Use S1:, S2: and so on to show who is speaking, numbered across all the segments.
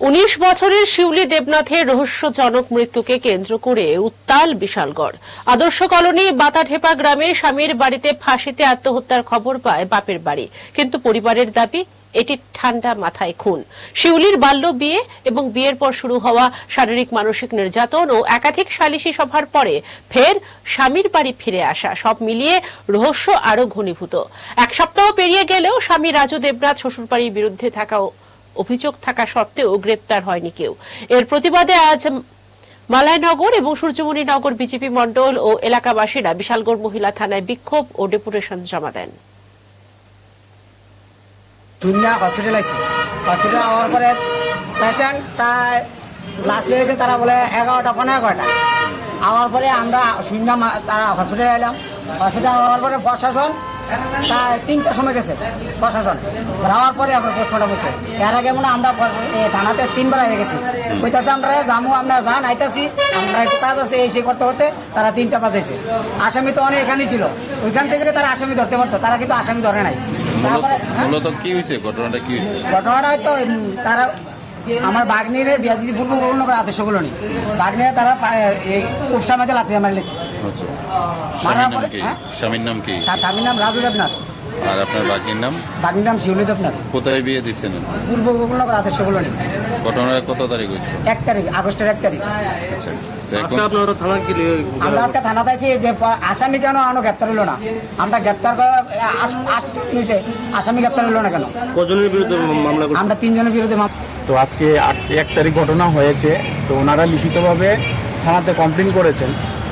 S1: উনিশ বছরের শিউলি দেবনাথের রহস্যজনক মৃত্যুকে কেন্দ্র করে উত্তাল বিশালগড়। আদর্শ কলোনি বাতাঢেপা গ্রামে স্বামীর বাড়িতে ফাঁসিতে আত্মহত্যার খবর পায় বাপের বাড়ি। কিন্তু পরিবারের দাবি, এটি ঠান্ডা মাথায় খুন। শিউলির বাল্য বিয়ে এবং বিয়ের পর শুরু হওয়া শারীরিক মানসিক নির্যাতন ও একাধিক সালিশি সভার পরে ফের স্বামীর বাড়ি ফিরে আসা, সব মিলিয়ে রহস্য আরও ঘনীভূত। এক সপ্তাহ পেরিয়ে গেলেও স্বামী রাজু দেবনাথ শ্বশুরবাড়ির বিরুদ্ধে থাকা অভিযোগ থাকা সত্ত্বেও গ্রেপ্তার হয়নি কেউ। এর প্রতিবাদে আজ মালায়নগর এবং সূর্যমণিনগর বিজেপি মণ্ডল ও এলাকাবাসীরা বিশালগড় মহিলা থানায় বিক্ষোভ ও ডেপুটেশন জমা দেন।
S2: তারা বলে এগারোটা, পনেরো এগারোটা। আওয়ার পরে আমরা শুনলাম তারা হসপিটালে এলাম। হসপিটাল হওয়ার পরে প্রশাসন তিনটার সময় গেছে প্রশাসন। যাওয়ার পরে আমরা পোস্টমর্টম হচ্ছে এর আগে মনে আমরা থানাতে তিনবার হয়ে গেছি। কইতাছে আমরা জামু আমরা যান আইতাছি। আমরা একটু কাজ আছে এই সেই করতে করতে তারা তিনটা বাজেছে। আসামি তো অনেক এখানেই ছিল। ওইখান থেকে তারা আসামি ধরতে পারতো তারা কিন্তু আসামি ধরে নাই। তারপরে হ্যাঁ?
S3: মূলত কি হয়েছে? ঘটনাটা কি হয়েছে?
S2: ঘটনাটা হয়তো তারা আমার বাগনিরে বিয়া দিয়েছি পূর্ব পূর্ণ করে আদর্শগুলো নি। বাগনিরে তারা উৎসাহ মাঝে লাথি
S3: আচ্ছা।
S2: মারার
S3: নাম
S2: পরে-
S3: কি?
S2: হ্যাঁ?
S3: স্বামীর নাম কি?
S2: স্বামীর নাম রাজু দেবনাথ।
S3: আর আপনার বাকির নাম?
S2: বাগনির নাম শিউলি দেবনাথ।
S3: কোথায় বিয়ে দিচ্ছেন
S2: পূর্ব পূর্ণ করে আদর্শগুলো নি।
S3: ঘটনার কত তারিখ হয়েছে?
S2: এক তারিখ আগস্টের এক তারিখ।
S3: আচ্ছা।
S2: আমরা আজকে থানাতে আছি যে আসামি কেন আনো গ্রেপ্তার হলো না? আমরা গ্রেপ্তার করে- আস- আস- নিছে, আসামি গ্রেপ্তার হলো না কেন?
S4: কজনের বিরুদ্ধে মামলা
S2: আমরা তিনজনের বিরুদ্ধে মামলা
S5: তো আজকে আট- এক তারিখ ঘটনা হয়েছে। তো ওনারা লিখিতভাবে থানাতে কমপ্লেন করেছেন,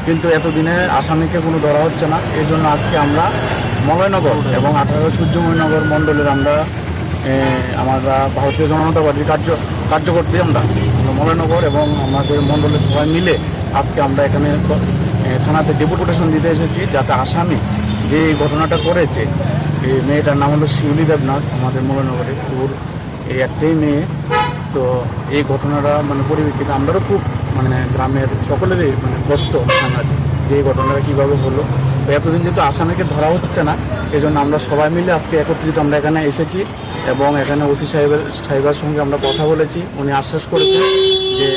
S5: কিন্তু এতদিনে আসামিকে কোনো ধরা হচ্ছে না। এই জন্য আজকে আমরা মলয়নগর এবং আঠারো সূর্যময়নগর মণ্ডলের আমরা আমরা ভারতীয় জনতা পার্টির কার্য কার্যকর্তী আমরা। মলয়নগর এবং আমাদের মণ্ডলের সবাই মিলে আজকে আমরা এখানে থানাতে ডেপুটেশন দিতে এসেছি যাতে আসামি যে এই ঘটনাটা করেছে এই মেয়েটার নাম হলো শিউলি দেবনাথ, আমাদের মলয়নগরের ওর এই একটাই মেয়ে। তো এই ঘটনাটা মানে পরিপ্রেক্ষিতে আমরাও খুব মানে গ্রামের সকলেরই মানে কষ্ট আমার যে ঘটনাটা কীভাবে হলো। এতদিন যেহেতু আসামিকে ধরা হচ্ছে না এই জন্য আমরা সবাই মিলে আজকে একত্রিত আমরা এখানে এসেছি এবং এখানে ওসি সাহেবের সাহেবের সঙ্গে আমরা কথা বলেছি। উনি আশ্বাস করেছেন যে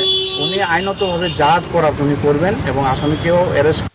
S5: উনি আইনতভাবে যা করার উনি করবেন এবং আসামিকেও অ্যারেস্ট